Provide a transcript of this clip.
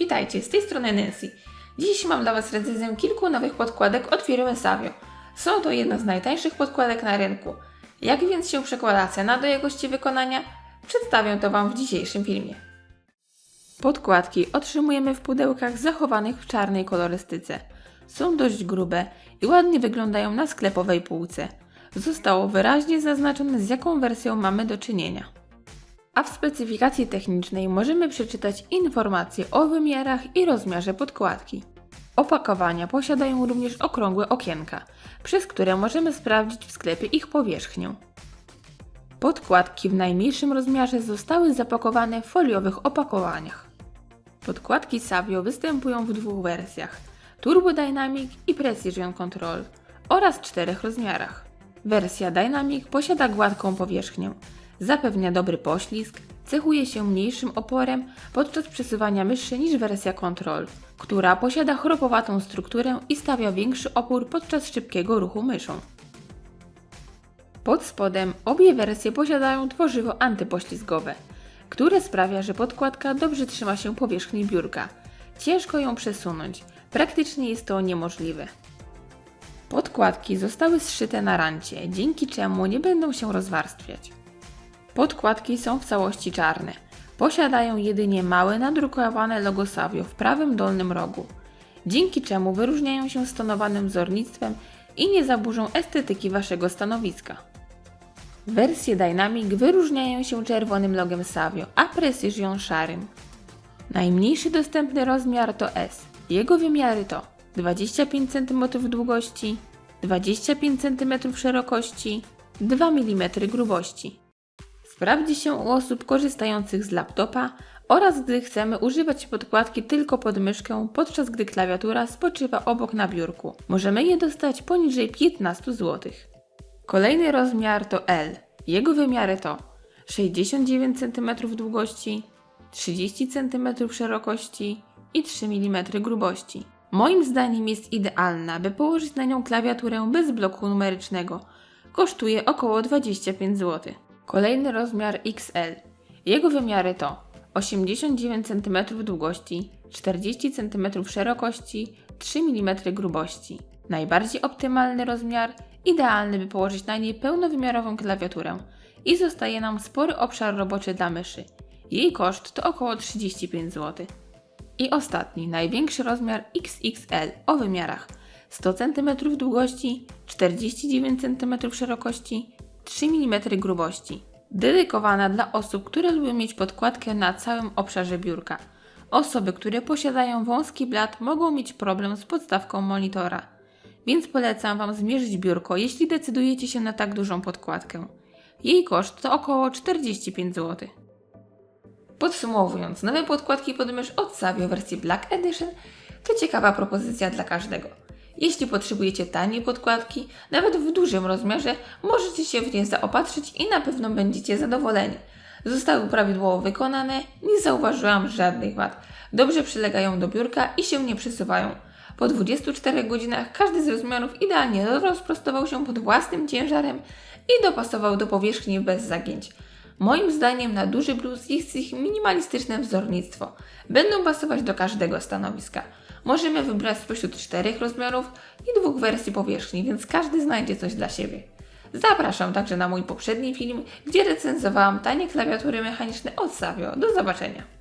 Witajcie, z tej strony Nancy. Dziś mam dla Was recenzję kilku nowych podkładek od firmy Savio. Są to jedne z najtańszych podkładek na rynku. Jak więc się przekłada cena do jakości wykonania? Przedstawię to Wam w dzisiejszym filmie. Podkładki otrzymujemy w pudełkach zachowanych w czarnej kolorystyce. Są dość grube i ładnie wyglądają na sklepowej półce. Zostało wyraźnie zaznaczone z jaką wersją mamy do czynienia. A w specyfikacji technicznej możemy przeczytać informacje o wymiarach i rozmiarze podkładki. Opakowania posiadają również okrągłe okienka, przez które możemy sprawdzić w sklepie ich powierzchnię. Podkładki w najmniejszym rozmiarze zostały zapakowane w foliowych opakowaniach. Podkładki Savio występują w dwóch wersjach: Turbo Dynamic i Precision Control oraz czterech rozmiarach. Wersja Dynamic posiada gładką powierzchnię, zapewnia dobry poślizg, cechuje się mniejszym oporem podczas przesuwania myszy niż wersja Control, która posiada chropowatą strukturę i stawia większy opór podczas szybkiego ruchu myszą. Pod spodem obie wersje posiadają tworzywo antypoślizgowe, które sprawia, że podkładka dobrze trzyma się powierzchni biurka. Ciężko ją przesunąć, praktycznie jest to niemożliwe. Podkładki zostały zszyte na rancie, dzięki czemu nie będą się rozwarstwiać. Podkładki są w całości czarne. Posiadają jedynie małe nadrukowane logo Savio w prawym dolnym rogu, dzięki czemu wyróżniają się stonowanym wzornictwem i nie zaburzą estetyki Waszego stanowiska. Wersje Dynamic wyróżniają się czerwonym logiem Savio, a Precision szarym. Najmniejszy dostępny rozmiar to S. Jego wymiary to 25 cm długości, 25 cm szerokości, 2 mm grubości. Sprawdzi się u osób korzystających z laptopa oraz gdy chcemy używać podkładki tylko pod myszkę, podczas gdy klawiatura spoczywa obok na biurku. Możemy je dostać poniżej 15 zł. Kolejny rozmiar to L. Jego wymiary to 69 cm długości, 30 cm szerokości i 3 mm grubości. Moim zdaniem jest idealna, by położyć na nią klawiaturę bez bloku numerycznego. Kosztuje około 25 zł. Kolejny rozmiar XL. Jego wymiary to 89 cm długości, 40 cm szerokości, 3 mm grubości. Najbardziej optymalny rozmiar, idealny by położyć na niej pełnowymiarową klawiaturę i zostaje nam spory obszar roboczy dla myszy. Jej koszt to około 35 zł. I ostatni, największy rozmiar XXL o wymiarach 100 cm długości, 49 cm szerokości, 3 mm grubości. Dedykowana dla osób, które lubią mieć podkładkę na całym obszarze biurka. Osoby, które posiadają wąski blat, mogą mieć problem z podstawką monitora. Więc polecam Wam zmierzyć biurko, jeśli decydujecie się na tak dużą podkładkę. Jej koszt to około 45 zł. Podsumowując, nowe podkładki pod mysz od Savio wersji Black Edition to ciekawa propozycja dla każdego. Jeśli potrzebujecie taniej podkładki, nawet w dużym rozmiarze, możecie się w nie zaopatrzyć i na pewno będziecie zadowoleni. Zostały prawidłowo wykonane, nie zauważyłam żadnych wad. Dobrze przylegają do biurka i się nie przesuwają. Po 24 godzinach każdy z rozmiarów idealnie rozprostował się pod własnym ciężarem i dopasował do powierzchni bez zagięć. Moim zdaniem na duży bluz jest ich minimalistyczne wzornictwo. Będą pasować do każdego stanowiska. Możemy wybrać spośród czterech rozmiarów i dwóch wersji powierzchni, więc każdy znajdzie coś dla siebie. Zapraszam także na mój poprzedni film, gdzie recenzowałam tanie klawiatury mechaniczne od Savio. Do zobaczenia!